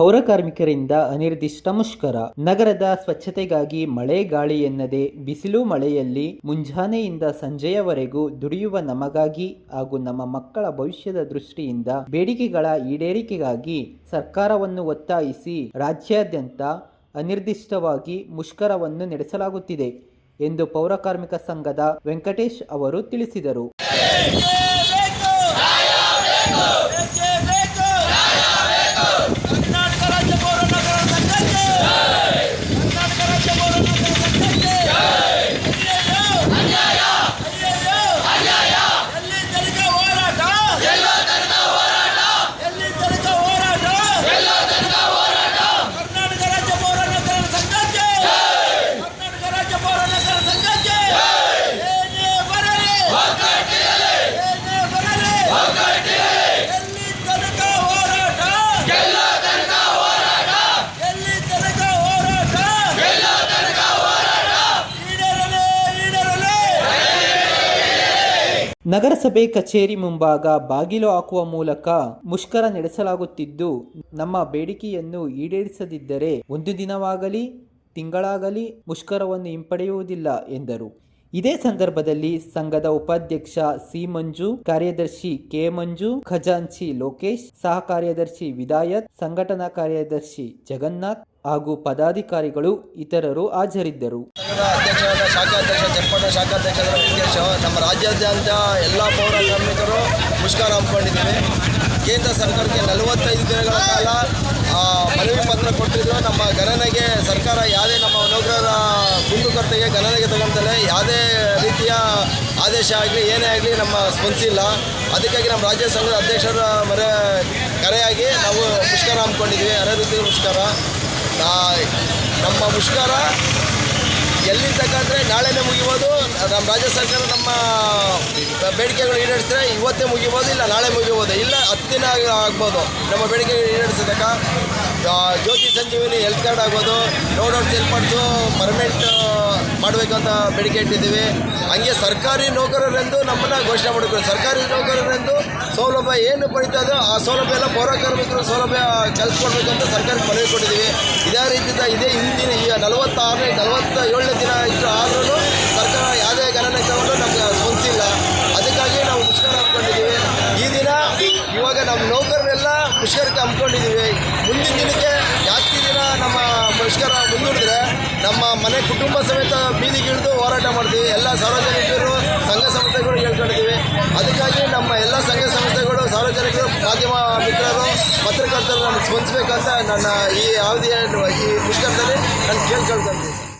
ಪೌರ ಕಾರ್ಮಿಕರಿಂದ ಅನಿರ್ದಿಷ್ಟ ಮುಷ್ಕರ ನಗರದ ಸ್ವಚ್ಛತೆಗಾಗಿ ಮಳೆ ಗಾಳಿ ಎನ್ನದೆ ಬಿಸಿಲು ಮಳೆಯಲ್ಲಿ ಮುಂಜಾನೆಯಿಂದ ಸಂಜೆಯವರೆಗೂ ದುಡಿಯುವ ನಮಗಾಗಿ ಹಾಗೂ ನಮ್ಮ ಮಕ್ಕಳ ಭವಿಷ್ಯದ ದೃಷ್ಟಿಯಿಂದ ಬೇಡಿಕೆಗಳ ಈಡೇರಿಕೆಗಾಗಿ ಸರ್ಕಾರವನ್ನು ಒತ್ತಾಯಿಸಿ ರಾಜ್ಯಾದ್ಯಂತ ಅನಿರ್ದಿಷ್ಟವಾಗಿ ಮುಷ್ಕರವನ್ನು ನಡೆಸಲಾಗುತ್ತಿದೆ ಎಂದು ಪೌರ ಕಾರ್ಮಿಕ ಸಂಘದ ವೆಂಕಟೇಶ್ ಅವರು ತಿಳಿಸಿದರು ಕರ್ನಾಟಕ ರಾಜ್ಯ ಪೌರ ನಗರ ಸಂಘಕ್ಕೆ ಕರ್ನಾಟಕ ರಾಜ್ಯ ಪೌರ ನಗರ ಸಂಘಕ್ಕೆ ಅಯ್ಯಯ್ಯೋ! ಎಲ್ಲಿ ತನಕ ಹೋರಾಟ ಎಲ್ಲಿ ತನಕ ಹೋರಾಟ ಕರ್ನಾಟಕ ರಾಜ್ಯ ಪೌರ ನಗರ ಸಂಘಕ್ಕೆ ಕರ್ನಾಟಕ ರಾಜ್ಯ ಪೌರ ನಗರ ಸಂಘಕ್ಕೆ ಏನೇ ಬರಲಿ ಏನೇ ಬರಲಿ ಎಲ್ಲಿ ತನಕ ಹೋರಾಟ ಎಲ್ಲಿ ತನಕ ಹೋರಾಟ ಈಡೇರಲಿ ಈಡೇರಲಿ ನಗರಸಭೆ ಕಚೇರಿ ಮುಂಭಾಗ ಬಾಗಿಲು ಹಾಕುವ ಮೂಲಕ ಮುಷ್ಕರ ನಡೆಸಲಾಗುತ್ತಿದ್ದು, ನಮ್ಮ ಬೇಡಿಕೆಯನ್ನು ಈಡೇರಿಸದಿದ್ದರೆ ಒಂದು ದಿನವಾಗಲಿ, ತಿಂಗಳಾಗಲಿ ಮುಷ್ಕರವನ್ನು ಹಿಂಪಡೆಯುವುದಿಲ್ಲ ಎಂದರು. ಇದೇ ಸಂದರ್ಭದಲ್ಲಿ ಸಂಘದ ಉಪಾಧ್ಯಕ್ಷ ಸಿ ಮಂಜು, ಕಾರ್ಯದರ್ಶಿ ಕೆ ಮಂಜು, ಖಜಾಂಚಿ ಲೋಕೇಶ್, ಸಹ ಕಾರ್ಯದರ್ಶಿ ವಿದಾಯತ್, ಸಂಘಟನಾ ಕಾರ್ಯದರ್ಶಿ ಜಗನ್ನಾಥ್ ಹಾಗೂ ಪದಾಧಿಕಾರಿಗಳು ಇತರರು ಹಾಜರಿದ್ದರು. ಅಧ್ಯಕ್ಷರಾದ ಶಾಖಾಧ್ಯಕ್ಷ ನಮ್ಮ ರಾಜ್ಯಾದ್ಯಂತ ಎಲ್ಲ ಪೌರ ಕಾರ್ಮಿಕರು ಮುಷ್ಕರ ಹಮ್ಮಿಕೊಂಡಿದ್ದೀವಿ ಕೇಂದ್ರ ಸರ್ಕಾರಕ್ಕೆ ನಲವತ್ತೈದು ದಿನಗಳ ಕಾಲ ಮನವಿ ಪತ್ರ ಕೊಟ್ಟಿದ್ರು. ನಮ್ಮ ಗಣನೆಗೆ ಸರ್ಕಾರ ಯಾವುದೇ ನಮ್ಮ ನೌಕರರ ಕುಂದುಕೊರತೆಗೆ ಗಣನೆಗೆ ತಗೊಂತಲೇ ಯಾವುದೇ ರೀತಿಯ ಆದೇಶ ಆಗಲಿ, ಏನೇ ಆಗಲಿ ನಮ್ಮ ಸ್ಪಂದಿಸಿಲ್ಲ ಅದಕ್ಕಾಗಿ ನಮ್ಮ ರಾಜ್ಯ ಸಂಘದ ಅಧ್ಯಕ್ಷರ ಮರೆ ಕರೆಯಾಗಿ ನಾವು ಮುಷ್ಕರ ಹಮ್ಮಿಕೊಂಡಿದ್ವಿ. ಅನಿರುದ್ಧ ಮುಷ್ಕರ. ನಾ- ನಮ್ಮ ಮುಷ್ಕರ ಎಲ್ಲಿ ತಗೊಂಡ್ರೆ ನಾಳೆನೇ ಮುಗಿಬೋದು. ನಮ್ಮ ರಾಜ್ಯ ಸರ್ಕಾರ ನಮ್ಮ ಬೇಡಿಕೆಗಳು ಈಡೇರಿಸಿದ್ರೆ ಇವತ್ತೇ ಮುಗಿಬೋದು ಇಲ್ಲ ನಾಳೆ ಮುಗಿಬೋದು ಇಲ್ಲ ಹತ್ತು ದಿನ ಆಗ್- ಆಗ್ಬೋದು. ನಮ್ಮ ಬೇಡಿಕೆಗಳು ಈಡೇರಿಸತಕ್ಕ ಆ, ಜ್ಯೋತಿ ಸಂಜೀವಿನಿ ಹೆಲ್ತ್ ಕಾರ್ಡ್ ಆಗ್ಬೋದು. ರೋಡ್ ಔಟ್ ಸೇರ್ಪಡಿಸು ಪರ್ಮನೆಂಟ್ ಮಾಡಬೇಕು ಅಂತ ಬೇಡಿಕೆ ಇಟ್ಟಿದ್ದೀವಿ. ಹಂಗೆ ಸರ್ಕಾರಿ ನೌಕರರೆಂದು ನಮ್ಮನ್ನು ಘೋಷಣೆ ಮಾಡಬೇಕು. ಸರ್ಕಾರಿ ನೌಕರರೆಂದು ಸೌಲಭ್ಯ ಏನು ಪಡಿತಾ ಇದೋ ಆ ಸೌಲಭ್ಯ ಎಲ್ಲ ಪೌರ ಕಾರ್ಮಿಕರು ಸೌಲಭ್ಯ ಕಲ್ಸ್ಕೊಡ್ಬೇಕಂತ ಸರ್ಕಾರಕ್ಕೆ ಮನವಿ ಕೊಟ್ಟಿದ್ದೀವಿ. ಇದೇ ರೀತಿಯಿಂದ ಇದೇ ಹಿಂದಿನ ಈ ನಲವತ್ತಾರನೇ ನಲವತ್ತ ಏಳನೇ ದಿನ ಇತ್ತು ಆದ್ರೂ ಸರ್ಕಾರ ಯಾವುದೇ ಗಣನೆ ತಗೊಂಡು ನಮ್ಗೆ ಸ್ಪಂದಿಸಿಲ್ಲ ಅದಕ್ಕಾಗಿ ನಾವು ಮುಷ್ಕರ ಹಮ್ಮಿಕೊಂಡಿದ್ದೀವಿ ಈ ದಿನ ಇವಾಗ ನಮ್ಮ ನೌಕರರೆಲ್ಲ ಮುಷ್ಕರಕ್ಕೆ ಹಮ್ಮಿಕೊಂಡಿದ್ದೀವಿ. ಮುಂದಿನ ದಿನಕ್ಕೆ ಜಾಸ್ತಿ ದಿನ ನಮ್ಮ ಮುಷ್ಕರ ಮುಂದೂಡಿದ್ರೆ ನಮ್ಮ ಮನೆ ಕುಟುಂಬ ಸಮೇತ ಬೀದಿಗಿಳಿದು ಹೋರಾಟ ಮಾಡ್ತೀವಿ. ಎಲ್ಲ ಸಾರ್ವಜನಿಕರು, ಸಂಘ ಸಂಸ್ಥೆಗಳು ಹೇಳ್ಕೊಂಡಿದ್ದೀವಿ. ಅದಕ್ಕಾಗಿ ನಮ್ಮ ಎಲ್ಲ ಸಂಘ ಸಂಸ್ಥೆಗಳು, ಸಾರ್ವಜನಿಕರು, ಮಾಧ್ಯಮ ಮಿತ್ರರು ಪತ್ರಕರ್ತರು ನಮ್ಗೆ ಸ್ಪಂದಿಸಬೇಕಂತ ನನ್ನ ಈ ಅವಧಿಯ ಈ ಮುಷ್ಕರದಲ್ಲಿ ನಾನು ಕೇಳ್ಕೊಳ್ತೀನಿ